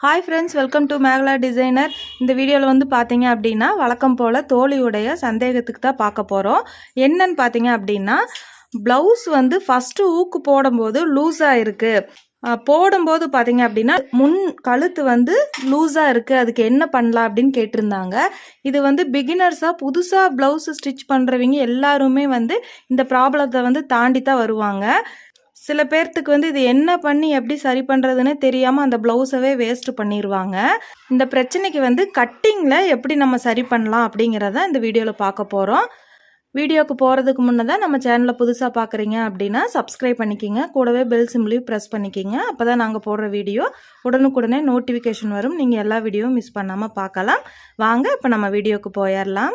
Hi friends welcome to Mekala designer இந்த வீடியோவில் வந்து பார்த்தீங்க அப்படின்னா வழக்கம் போல் தோழியுடைய சந்தேகத்துக்கு தான் பார்க்க போகிறோம் என்னன்னு பார்த்தீங்க அப்படின்னா ப்ளவுஸ் வந்து ஃபஸ்ட்டு ஊக்கு போடும்போது லூஸாக இருக்குது போடும்போது பார்த்தீங்க அப்படின்னா முன் கழுத்து வந்து லூஸாக இருக்குது அதுக்கு என்ன பண்ணலாம் அப்படின்னு கேட்டிருந்தாங்க. இது வந்து பிகினர்ஸாக புதுசாக ப்ளவுஸ் ஸ்டிச் பண்ணுறவங்க எல்லாருமே வந்து இந்த ப்ராப்ளத்தை வந்து தாண்டி தான் வருவாங்க. சில பேர்த்துக்கு வந்து இது என்ன பண்ணி எப்படி சரி பண்ணுறதுன்னு தெரியாமல் அந்த ப்ளவுஸவே வேஸ்ட் பண்ணிடுவாங்க இந்த பிரச்சனைக்கு வந்து கட்டிங்கில் எப்படி நம்ம சரி பண்ணலாம் அப்படிங்கிறத இந்த வீடியோவில் பார்க்க போகிறோம் வீடியோக்கு போகிறதுக்கு முன்னே தான் நம்ம சேனலை புதுசாக பார்க்குறீங்க அப்படின்னா சப்ஸ்கிரைப் பண்ணிக்கிங்க. கூடவே பெல் சிம்லையும் ப்ரெஸ் பண்ணிக்கிங்க. அப்போ தான் நாங்கள் போடுற வீடியோ உடனுக்குடனே நோட்டிஃபிகேஷன் வரும். நீங்கள் எல்லா வீடியோவும் மிஸ் பண்ணாமல் பார்க்கலாம். வாங்க இப்போ நம்ம வீடியோக்கு போயிடலாம்.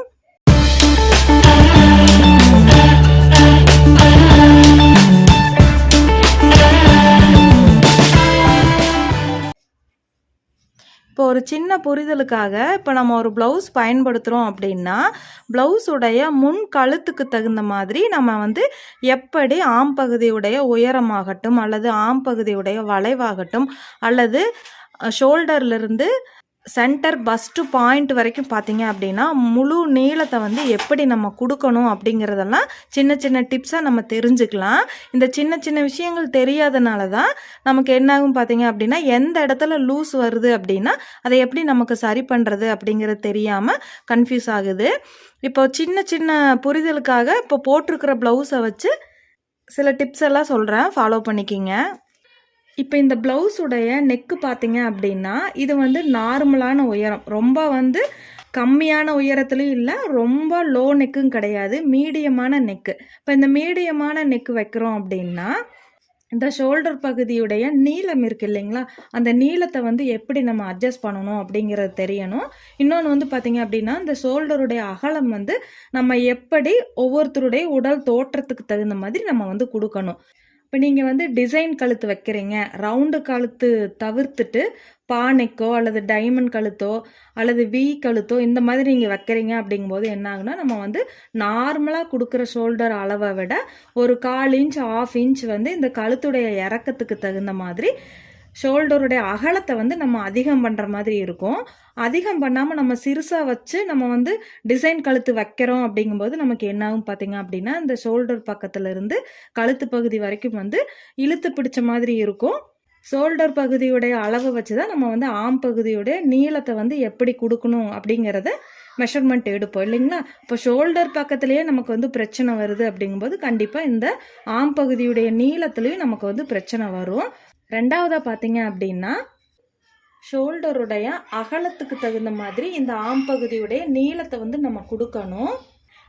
இப்போ ஒரு சின்ன புரிதலுக்காக இப்போ நம்ம ஒரு ப்ளவுஸ் பயன்படுத்துகிறோம் அப்படின்னா ப்ளவுஸுடைய முன் கழுத்துக்கு தகுந்த மாதிரி நம்ம வந்து எப்படி ஆம் பகுதியுடைய உயரமாகட்டும் அல்லது ஆம் பகுதியுடைய வளைவாகட்டும் அல்லது ஷோல்டர்லேருந்து சென்டர் பஸ்ட்டு பாயிண்ட் வரைக்கும் பார்த்தீங்க அப்படின்னா முழு நீளத்தை வந்து எப்படி நம்ம கொடுக்கணும் அப்படிங்கிறதெல்லாம் சின்ன சின்ன டிப்ஸாக நம்ம தெரிஞ்சுக்கலாம். இந்த சின்ன சின்ன விஷயங்கள் தெரியாதனால தான் நமக்கு என்னாகும் பார்த்தீங்க அப்படின்னா எந்த இடத்துல லூஸ் வருது அப்படின்னா அதை எப்படி நமக்கு சரி பண்ணுறது அப்படிங்கிறது தெரியாமல் கன்ஃபியூஸ் ஆகுது. இப்போ சின்ன சின்ன புரிதலுக்காக இப்போ போட்டிருக்கிற ப்ளவுஸை வச்சு சில டிப்ஸ் எல்லாம் சொல்கிறேன் ஃபாலோ பண்ணிக்கிங்க. இப்போ இந்த ப்ளவுஸுடைய நெக்கு பார்த்தீங்க அப்படின்னா இது வந்து நார்மலான உயரம். ரொம்ப வந்து கம்மியான உயரத்துலையும் இல்லை ரொம்ப லோ நெக்கும் கிடையாது. மீடியமான நெக்கு இப்போ இந்த மீடியமான நெக்கு வைக்கிறோம் அப்படின்னா இந்த ஷோல்டர் பகுதியுடைய நீளம் இருக்கு இல்லைங்களா? அந்த நீளத்தை வந்து எப்படி நம்ம அட்ஜஸ்ட் பண்ணணும் அப்படிங்கிறது தெரியணும். இன்னொன்று வந்து பார்த்தீங்க அப்படின்னா இந்த ஷோல்டருடைய அகலம் வந்து நம்ம எப்படி ஒவ்வொருத்தருடைய உடல் தோற்றத்துக்கு தகுந்த மாதிரி நம்ம வந்து கொடுக்கணும். இப்போ நீங்கள் வந்து டிசைன் கழுத்து வைக்கிறீங்க. ரவுண்டு கழுத்து தவிர்த்துட்டு பானைக்கோ அல்லது டைமண்ட் கழுத்தோ அல்லது வி கழுத்தோ இந்த மாதிரி நீங்கள் வைக்கிறீங்க அப்படிங்கும்போது என்ன ஆகுனா நம்ம வந்து நார்மலாக கொடுக்குற ஷோல்டர் அளவை விட ஒரு கால் இன்ச் ஆஃப் இன்ச் வந்து இந்த கழுத்துடைய இறக்கத்துக்கு தகுந்த மாதிரி ஷோல்டருடைய அகலத்தை வந்து நம்ம அதிகம் பண்ணுற மாதிரி இருக்கும். அதிகம் பண்ணாமல் நம்ம சிறுசாக வச்சு நம்ம வந்து டிசைன் கழுத்து வைக்கிறோம் அப்படிங்கும்போது நமக்கு என்னாகும் பார்த்தீங்க அப்படின்னா இந்த ஷோல்டர் பக்கத்தில் இருந்து கழுத்து பகுதி வரைக்கும் வந்து இழுத்து பிடிச்ச மாதிரி இருக்கும். ஷோல்டர் பகுதியுடைய அளவை வச்சு தான் நம்ம வந்து ஆம் பகுதியுடைய நீளத்தை வந்து எப்படி கொடுக்கணும் அப்படிங்கிறத மெஷர்மெண்ட் எடுப்போம். இல்லைங்களா? இப்போ ஷோல்டர் பக்கத்துலேயே நமக்கு வந்து பிரச்சனை வருது அப்படிங்கும்போது கண்டிப்பாக இந்த ஆம் பகுதியுடைய நீளத்துலேயும் நமக்கு வந்து பிரச்சனை வரும். ரெண்டாவதாக பார்த்தீங்க அப்படின்னா ஷோல்டருடைய அகலத்துக்கு தகுந்த மாதிரி இந்த ஆம் பகுதியுடைய நீளத்தை வந்து நம்ம கொடுக்கணும்.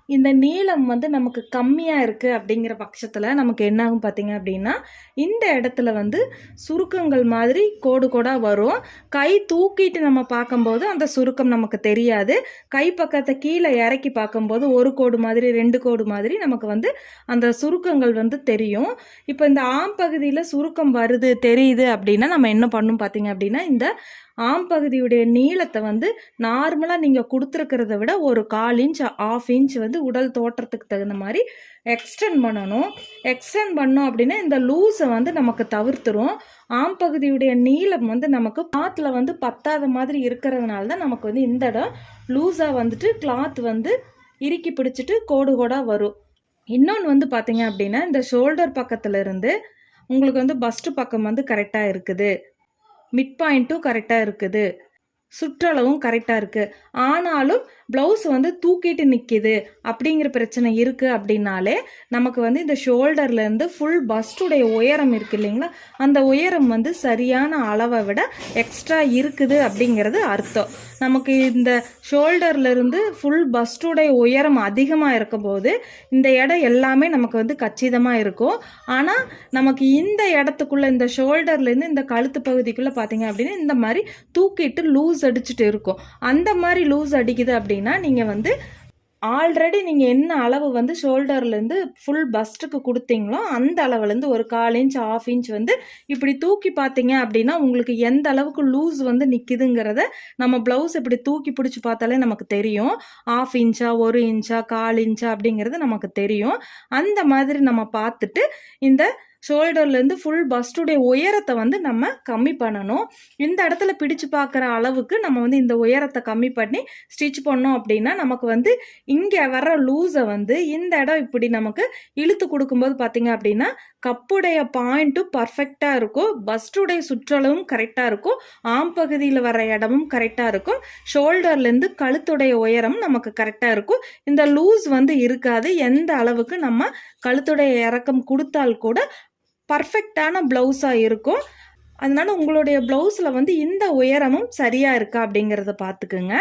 இந்த நீளம் வந்து நமக்கு கம்மியாக இருக்குது அப்படிங்கிற பட்சத்தில் நமக்கு என்ன ஆகும் பார்த்தீங்க அப்படின்னா இந்த இடத்துல வந்து சுருக்கங்கள் மாதிரி கோடு கோடாக வரும். கை தூக்கிட்டு நம்ம பார்க்கும்போது அந்த சுருக்கம் நமக்கு தெரியாது. கை பக்கத்தை கீழே இறக்கி பார்க்கும்போது ஒரு கோடு மாதிரி ரெண்டு கோடு மாதிரி நமக்கு வந்து அந்த சுருக்கங்கள் வந்து தெரியும். இப்போ இந்த ஆம் பகுதியில் சுருக்கம் வருது தெரியுது அப்படின்னா நம்ம என்ன பண்ணும் பார்த்தீங்க அப்படின்னா இந்த ஆம் பகுதியுடைய நீளத்தை வந்து நார்மலாக நீங்கள் கொடுத்துருக்கிறத விட ஒரு கால் இன்ச் ஆஃப் இன்ச் வந்து உடல் தோற்றத்துக்கு தகுந்த மாதிரி எக்ஸ்டெண்ட் பண்ணணும். எக்ஸ்டெண்ட் பண்ணோம் அப்படின்னா இந்த லூஸை வந்து நமக்கு தவிர்த்துரும். ஆம் பகுதியுடைய நீளம் வந்து நமக்கு கிளாத்தில் வந்து பத்தாத மாதிரி இருக்கிறதுனால தான் நமக்கு வந்து இந்த இடம் லூஸாக வந்துட்டு கிளாத் வந்து இறுக்கி பிடிச்சிட்டு கோடு கோடாக வரும். இன்னொன்று வந்து பார்த்தீங்க அப்படின்னா இந்த ஷோல்டர் பக்கத்தில் இருந்து உங்களுக்கு வந்து பஸ்ட்டு பக்கம் வந்து கரெக்டாக இருக்குது. மிட் பாயிண்ட்டும் கரெக்டாக இருக்குது. சுற்றளவும் கரெக்டாக இருக்குது ஆனாலும் ப்ளவுஸ் வந்து தூக்கிட்டு நிற்கிது அப்படிங்கிற பிரச்சனை இருக்குது அப்படின்னாலே நமக்கு வந்து இந்த ஷோல்டர்லேருந்து ஃபுல் பஸ்டுடைய உயரம் இருக்குது இல்லைங்களா? அந்த உயரம் வந்து சரியான அளவை விட எக்ஸ்ட்ரா இருக்குது அப்படிங்கிறது அர்த்தம். நமக்கு இந்த ஷோல்டர்லேருந்து ஃபுல் பஸ்டுடைய உயரம் அதிகமாக இருக்கும் போது இந்த இடம் எல்லாமே நமக்கு வந்து கச்சிதமாக இருக்கும். ஆனால் நமக்கு இந்த இடத்துக்குள்ளே இந்த ஷோல்டர்லேருந்து இந்த கழுத்து பகுதிக்குள்ளே பார்த்தீங்க அப்படின்னா இந்த மாதிரி தூக்கிட்டு லூஸ் அடிச்சுட்டு இருக்கும். அந்த மாதிரி லூஸ் அடிக்குது அப்படின்னா நீங்கள் வந்து ஆல்ரெடி நீங்கள் என்ன அளவு வந்து ஷோல்டர்லேருந்து ஃபுல் பஸ்ட்டுக்கு கொடுத்தீங்களோ அந்த அளவுலேருந்து ஒரு கால் இன்ச் ஆஃப் இன்ச் வந்து இப்படி தூக்கி பார்த்தீங்க அப்படின்னா உங்களுக்கு எந்த அளவுக்கு லூஸ் வந்து நிற்கிதுங்கிறத நம்ம ப்ளவுஸ் இப்படி தூக்கி பிடிச்சி பார்த்தாலே நமக்கு தெரியும். ஆஃப் இன்ச்சா ஒரு இன்ச்சா கால் இன்ச்சா அப்படிங்கிறது நமக்கு தெரியும். அந்த மாதிரி நம்ம பார்த்துட்டு இந்த ஷோல்டர்லேருந்து ஃபுல் பஸ்டுடைய உயரத்தை வந்து நம்ம கம்மி பண்ணணும். இந்த இடத்துல பிடிச்சு பார்க்குற அளவுக்கு நம்ம வந்து இந்த உயரத்தை கம்மி பண்ணி ஸ்டிச் பண்ணோம் அப்படின்னா நமக்கு வந்து இங்கே வர்ற லூஸை வந்து இந்த இடம் இப்படி நமக்கு இழுத்து கொடுக்கும்போது பார்த்தீங்க அப்படின்னா கப்புடைய பாயிண்ட்டும் பர்ஃபெக்டாக இருக்கும். பஸ்டுடைய சுற்றளவும் கரெக்டாக இருக்கும். ஆம் பகுதியில் வர இடமும் கரெக்டாக இருக்கும். ஷோல்டர்லேருந்து கழுத்துடைய உயரம் நமக்கு கரெக்டாக இருக்கும். இந்த லூஸ் வந்து இருக்காது. எந்த அளவுக்கு நம்ம கழுத்துடைய இறக்கம் கொடுத்தால் கூட பர்ஃபெக்டான ப்ளவுஸாக இருக்கும். அதனால் உங்களுடைய ப்ளவுஸில் வந்து இந்த உயரமும் சரியாக இருக்கா அப்படிங்கிறத பார்த்துக்குங்க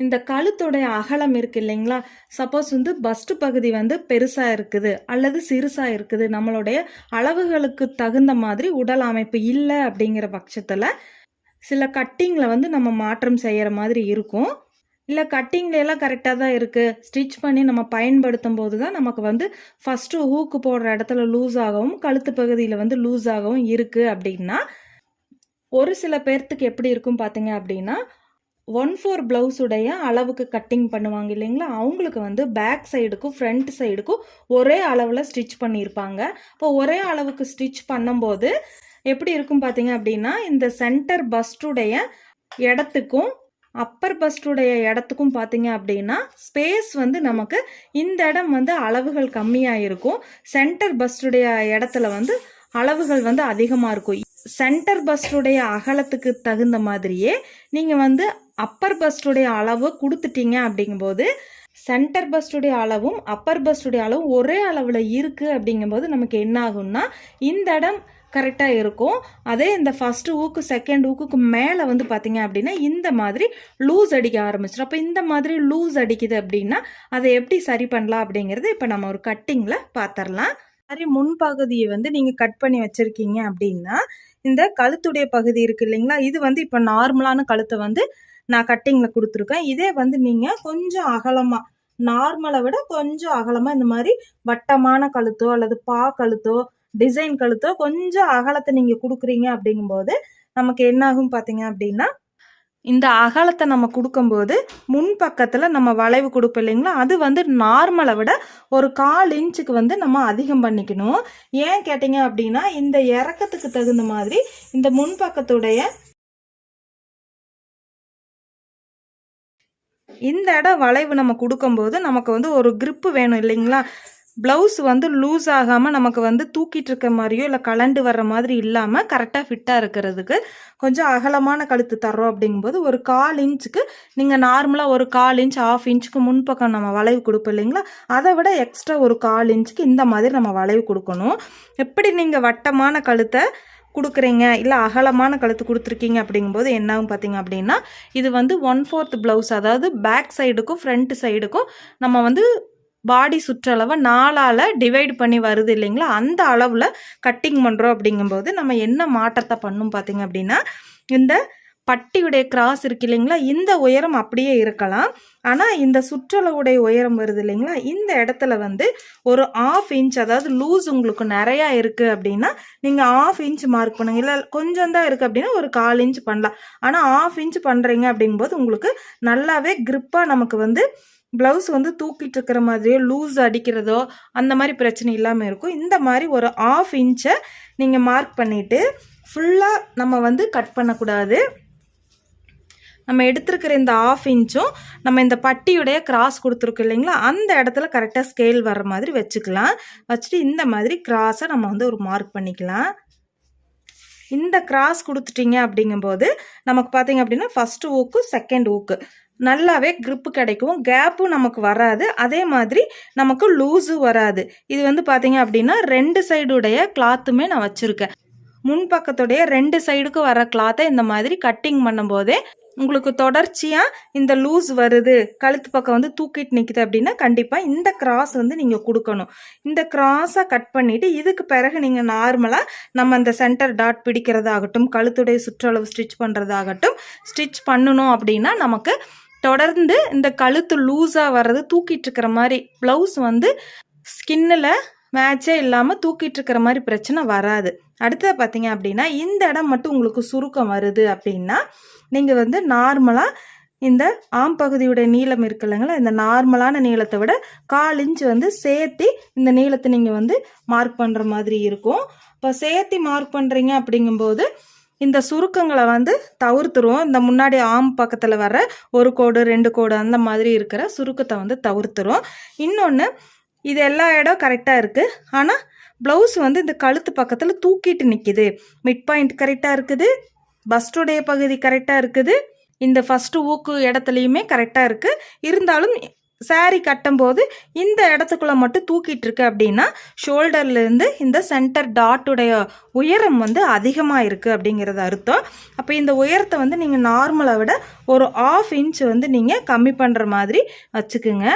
இந்த கழுத்துடைய அகலம் இருக்கு இல்லைங்களா? சப்போஸ் வந்து பஸ்ட் பகுதி வந்து பெருசாக இருக்குது அல்லது சிறுசாக இருக்குது. நம்மளுடைய அளவுகளுக்கு தகுந்த மாதிரி உடல் அமைப்பு இல்லை அப்படிங்கிற பட்சத்தில் சில கட்டிங்கில் வந்து நம்ம மாற்றம் செய்கிற மாதிரி இருக்கும். இல்லை கட்டிங்ல எல்லாம் கரெக்டாக தான் இருக்குது ஸ்டிச் பண்ணி நம்ம பயன்படுத்தும் போது தான் நமக்கு வந்து ஃபஸ்ட்டு ஹூக்கு போடுற இடத்துல லூஸ் ஆகவும் கழுத்து பகுதியில் வந்து லூஸ் ஆகவும் இருக்குது அப்படின்னா ஒரு சில பேர்த்துக்கு எப்படி இருக்கும் பார்த்தீங்க அப்படின்னா ஒன் ஃபோர் ப்ளவுஸுடைய அளவுக்கு கட்டிங் பண்ணுவாங்க இல்லைங்களா? அவங்களுக்கு வந்து பேக் சைடுக்கும் ஃப்ரண்ட் சைடுக்கும் ஒரே அளவில் ஸ்டிச் பண்ணியிருப்பாங்க. இப்போ ஒரே அளவுக்கு ஸ்டிச் பண்ணும்போது எப்படி இருக்கும் பார்த்தீங்க அப்படின்னா இந்த சென்டர் பஸ்டுடைய இடத்துக்கும் அப்பர் பஸ்டுடைய இடத்துக்கும் பார்த்தீங்க அப்படின்னா ஸ்பேஸ் வந்து நமக்கு இந்த இடம் வந்து அளவுகள் கம்மியாக இருக்கும். சென்டர் பஸ்டுடைய இடத்துல வந்து அளவுகள் வந்து அதிகமாக இருக்கும். சென்டர் பஸ்டுடைய அகலத்துக்கு தகுந்த மாதிரியே நீங்கள் வந்து அப்பர் பஸ்டுடைய அளவு கொடுத்துட்டீங்க அப்படிங்கும்போது சென்டர் பஸ்டுடைய அளவும் அப்பர் பஸ்டுடைய அளவும் ஒரே அளவில் இருக்குது அப்படிங்கும்போது நமக்கு என்ன ஆகும்னா இந்த இடம் கரெக்டாக இருக்கும். அதே இந்த ஃபஸ்ட்டு ஊக்கு செகண்ட் ஊக்குக்கு மேலே வந்து பார்த்திங்க அப்படின்னா இந்த மாதிரி லூஸ் அடிக்க ஆரம்பிச்சிடும் அப்போ இந்த மாதிரி லூஸ் அடிக்குது அப்படின்னா அதை எப்படி சரி பண்ணலாம் அப்படிங்கிறது இப்போ நம்ம ஒரு கட்டிங்கில் பார்த்துடலாம் மாதிரி முன்பகுதியை வந்து நீங்கள் கட் பண்ணி வச்சுருக்கீங்க அப்படின்னா இந்த கழுத்துடைய பகுதி இருக்குது இல்லைங்களா? இது வந்து இப்போ நார்மலான கழுத்தை வந்து நான் கட்டிங்கில் கொடுத்துருக்கேன். இதே வந்து நீங்கள் கொஞ்சம் அகலமாக நார்மலை விட கொஞ்சம் அகலமாக இந்த மாதிரி வட்டமான கழுத்தோ அல்லது பா கழுத்தோ டிசைன் கழுத்தோ கொஞ்சம் அகலத்தை நீங்கள் கொடுக்குறீங்க அப்படிங்கும்போது நமக்கு என்னாகும் பார்த்தீங்க அப்படின்னா இந்த அகலத்தை நம்ம கொடுக்கும்போது முன் பக்கத்தில் நம்ம வளைவு கொடுப்போம் இல்லைங்களா? அது வந்து நார்மலை விட ஒரு கால் இன்ச்சுக்கு வந்து நம்ம அதிகம் பண்ணிக்கணும். ஏன் கேட்டிங்க அப்படின்னா இந்த இறக்கத்துக்கு தகுந்த மாதிரி இந்த முன்பக்கத்துடைய இந்த இடம் வளைவு நம்ம கொடுக்கும்போது நமக்கு வந்து ஒரு க்ரிப்பு வேணும் இல்லைங்களா? ப்ளவுஸ் வந்து லூஸ் ஆகாமல் நமக்கு வந்து தூக்கிட்டு இருக்க மாதிரியோ இல்லை கலண்டு வர்ற மாதிரி இல்லாமல் கரெக்டாக ஃபிட்டாக இருக்கிறதுக்கு கொஞ்சம் அகலமான கழுத்து தர்றோம் அப்படிங்கும்போது ஒரு கால் இன்ச்சுக்கு நீங்கள் நார்மலாக ஒரு கால் இன்ச் ஆஃப் இன்ச்சுக்கு முன்பக்கம் நம்ம வளைவு கொடுப்போம் இல்லைங்களா? அதை விட எக்ஸ்ட்ரா ஒரு கால் இன்ச்சுக்கு இந்த மாதிரி நம்ம வளைவு கொடுக்கணும். எப்படி நீங்கள் வட்டமான கழுத்தை கொடுக்குறீங்க? இல்லை அகலமான கழுத்து கொடுத்துருக்கீங்க அப்படிங்கும்போது என்னாகும் பார்த்தீங்க அப்படின்னா இது வந்து ஒன் ஃபோர்த் ப்ளவுஸ் அதாவது பேக் சைடுக்கும் ஃப்ரண்ட் சைடுக்கும் நம்ம வந்து பாடி சுற்றளவை நாலால் டிவைட் பண்ணி வருது இல்லைங்களா? அந்த அளவில் கட்டிங் பண்ணுறோம் அப்படிங்கும்போது நம்ம என்ன மாற்றத்தை பண்ணும் பார்த்தீங்க அப்படின்னா இந்த பட்டியுடைய கிராஸ் இருக்கு இல்லைங்களா? இந்த உயரம் அப்படியே இருக்கலாம். ஆனால் இந்த சுற்றளவுடைய உயரம் வருது இல்லைங்களா? இந்த இடத்துல வந்து ஒரு ஆஃப் இன்ச் அதாவது லூஸ் உங்களுக்கு நிறையா இருக்குது அப்படின்னா நீங்கள் ஆஃப் இன்ச் மார்க் பண்ணுங்க. இல்லை கொஞ்சம் தான் இருக்குது அப்படின்னா ஒரு கால் இன்ச் பண்ணலாம். ஆனால் ஆஃப் இன்ச் பண்ணுறீங்க அப்படிங்கும்போது உங்களுக்கு நல்லாவே கிரிப்பாக நமக்கு வந்து ப்ளவுஸ் வந்து தூக்கிட்டு இருக்கிற மாதிரியோ லூஸ் அடிக்கிறதோ அந்த மாதிரி பிரச்சனை இல்லாமல் இருக்கும். இந்த மாதிரி ஒரு ஆஃப் இன்ச்சை நீங்கள் மார்க் பண்ணிவிட்டு ஃபுல்லாக நம்ம வந்து கட் பண்ணக்கூடாது. நம்ம எடுத்திருக்கிற இந்த ஆஃப் இன்ச்சும் நம்ம இந்த பட்டியுடைய கிராஸ் கொடுத்துருக்கோம் இல்லைங்களா? அந்த இடத்துல கரெக்டாக ஸ்கேல் வர்ற மாதிரி வச்சுக்கலாம். வச்சுட்டு இந்த மாதிரி கிராஸை நம்ம வந்து ஒரு மார்க் பண்ணிக்கலாம். இந்த கிராஸ் கொடுத்துட்டீங்க அப்படிங்கும்போது நமக்கு பார்த்தீங்க அப்படின்னா ஃபஸ்ட்டு ஊக்கு செகண்ட் ஊக்கு நல்லாவே க்ரிப்பு கிடைக்கும். கேப்பும் நமக்கு வராது. அதே மாதிரி நமக்கு லூஸும் வராது. இது வந்து பார்த்தீங்க அப்படின்னா ரெண்டு சைடுடைய கிளாத்துமே நான் வச்சுருக்கேன். முன்பக்கத்துடைய ரெண்டு சைடுக்கு வர கிளாத்தை இந்த மாதிரி கட்டிங் பண்ணும்போதே உங்களுக்கு தொடர்ச்சியாக இந்த லூஸ் வருது. கழுத்து பக்கம் வந்து தூக்கிட்டு நிற்குது அப்படின்னா கண்டிப்பாக இந்த கிராஸ் வந்து நீங்கள் கொடுக்கணும். இந்த கிராஸாக கட் பண்ணிவிட்டு இதுக்கு பிறகு நீங்கள் நார்மலாக நம்ம அந்த சென்டர் டாட் பிடிக்கிறதாகட்டும் கழுத்துடைய சுற்றளவு ஸ்டிச் பண்ணுறதாகட்டும் ஸ்டிச் பண்ணணும் அப்படின்னா நமக்கு தொடர்ந்து இந்த கழுத்து லூஸாக வர்றது தூக்கிட்டு இருக்கிற மாதிரி ப்ளவுஸ் வந்து ஸ்கின்னில் மேட்சே இல்லாமல் தூக்கிட்டு இருக்கிற மாதிரி பிரச்சனை வராது. அடுத்தது பார்த்தீங்க அப்படின்னா இந்த இடம் மட்டும் உங்களுக்கு சுருக்கம் வருது அப்படின்னா நீங்கள் வந்து நார்மலாக இந்த ஆம் பகுதியோட நீளம் இருக்கு இல்லைங்களா இந்த நார்மலான நீளத்தை விட கால் இன்ச்சு வந்து சேர்த்தி இந்த நீளத்தை நீங்கள் வந்து மார்க் பண்ணுற மாதிரி இருக்கும். இப்போ சேர்த்தி மார்க் பண்ணுறீங்க அப்படிங்கும்போது இந்த சுருக்கங்களை வந்து தவிர்த்துரும் இந்த முன்னாடி ஆம் பக்கத்தில் வர ஒரு கோடு ரெண்டு கோடு அந்த மாதிரி இருக்கிற சுருக்கத்தை வந்து தவிர்த்துரும் இன்னொன்று இது எல்லா இடம் கரெக்டாக இருக்குது ஆனால் ப்ளவுஸ் வந்து இந்த கழுத்து பக்கத்தில் தூக்கிட்டு நிற்கிது மிட் பாயிண்ட் கரெக்டாக இருக்குது. பஸ்டுடைய பகுதி கரெக்டாக இருக்குது. இந்த ஃபஸ்ட்டு ஊக்கு இடத்துலையுமே கரெக்டாக இருக்குது இருந்தாலும் saree கட்டும்போது இந்த இடத்துக்குள்ளே மட்டும் தூக்கிட்டு இருக்கு அப்படின்னா ஷோல்டர்லேருந்து இந்த சென்டர் டாட்டுடைய உயரம் வந்து அதிகமாக இருக்குது அப்படிங்கிறது அர்த்தம். அப்போ இந்த உயரத்தை வந்து நீங்கள் நார்மலை விட ஒரு ஆஃப் இன்ச் வந்து நீங்கள் கம்மி பண்ணுற மாதிரி வச்சுக்குங்க.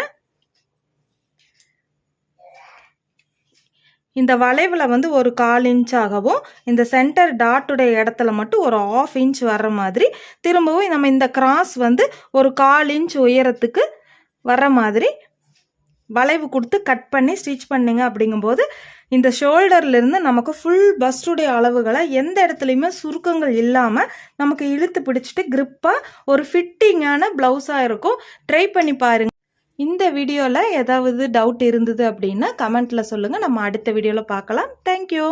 இந்த வளைவில் வந்து ஒரு கால் இன்ச்சாகவும் இந்த சென்டர் டாட்டுடைய இடத்துல மட்டும் ஒரு ஆஃப் இன்ச் வர்ற மாதிரி திரும்பவும் நம்ம இந்த கிராஸ் வந்து ஒரு கால் இன்ச் உயரத்துக்கு வர்ற மாதிரி வளைவு கொடுத்து கட் பண்ணி ஸ்டிச் பண்ணுங்க அப்படிங்கும்போது இந்த ஷோல்டர்லேருந்து நமக்கு ஃபுல் பஸ்டுடைய அளவுகளை எந்த இடத்துலையுமே சுருக்கங்கள் இல்லாமல் நமக்கு இழுத்து பிடிச்சிட்டு கிரிப்பாக ஒரு ஃபிட்டிங்கான ப்ளவுஸாக இருக்கும். ட்ரை பண்ணி பாருங்கள் இந்த வீடியோவில் ஏதாவது டவுட் இருந்தது அப்படின்னா கமெண்ட்டில் சொல்லுங்கள் நம்ம அடுத்த வீடியோவில் பார்க்கலாம். தேங்க்யூ